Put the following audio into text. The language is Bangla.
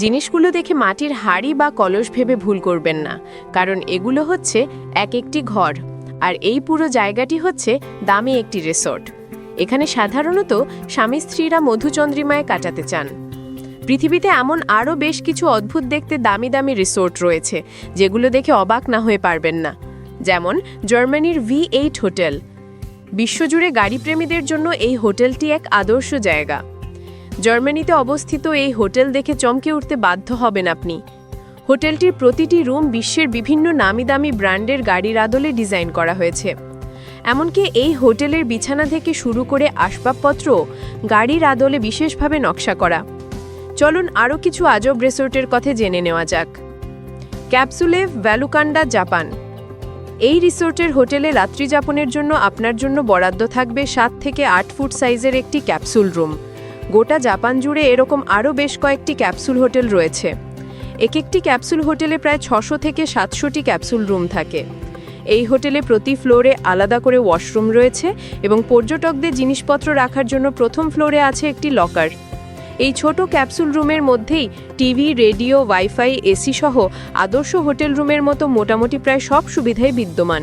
জিনিসগুলো দেখে মাটির হাড়ি বা কলস ভেবে ভুল করবেন না, কারণ এগুলো হচ্ছে এক একটি ঘর, আর এই পুরো জায়গাটি হচ্ছে দামি একটি রিসোর্ট। এখানে সাধারণত স্বামী স্ত্রীরা মধুচন্দ্রিমায় কাটাতে চান। পৃথিবীতে এমন আরও বেশ কিছু অদ্ভুত দেখতে দামি দামি রিসোর্ট রয়েছে, যেগুলো দেখে অবাক না হয়ে পারবেন না। যেমন জার্মানির ভি এইট হোটেল। বিশ্বজুড়ে গাড়িপ্রেমীদের জন্য এই হোটেলটি এক আদর্শ জায়গা। জার্মানিতে অবস্থিত এই হোটেল দেখে চমকে উঠতে বাধ্য হবেন আপনি। হোটেলটির প্রতিটি রুম বিশ্বের বিভিন্ন নামি দামি ব্র্যান্ডের গাড়ির আদলে ডিজাইন করা হয়েছে। এমনকি এই হোটেলের বিছানা থেকে শুরু করে আসবাবপত্র গাড়ির আদলে বিশেষভাবে নকশা করা। চলুন আরও কিছু আজব রিসোর্টের কথা জেনে নেওয়া যাক। ক্যাপসুলেভ ভ্যালুকান্ডা, জাপান। এই রিসোর্টের হোটেলে রাত্রিযাপনের জন্য আপনার জন্য বরাদ্দ থাকবে সাত থেকে আট ফুট সাইজের একটি ক্যাপসুল রুম। গোটা জাপান জুড়ে এরকম আরও বেশ কয়েকটি ক্যাপসুল হোটেল রয়েছে। এক একটি ক্যাপসুল হোটেলে প্রায় ছশো থেকে সাতশোটি ক্যাপসুল রুম থাকে। এই হোটেলে প্রতি ফ্লোরে আলাদা করে ওয়াশরুম রয়েছে এবং পর্যটকদের জিনিসপত্র রাখার জন্য প্রথম ফ্লোরে আছে একটি লকার। এই ছোট ক্যাপসুল রুমের মধ্যেই টিভি, রেডিও, ওয়াইফাই, এসি সহ আদর্শ হোটেল রুমের মতো মোটামুটি প্রায় সব সুবিধাই বিদ্যমান।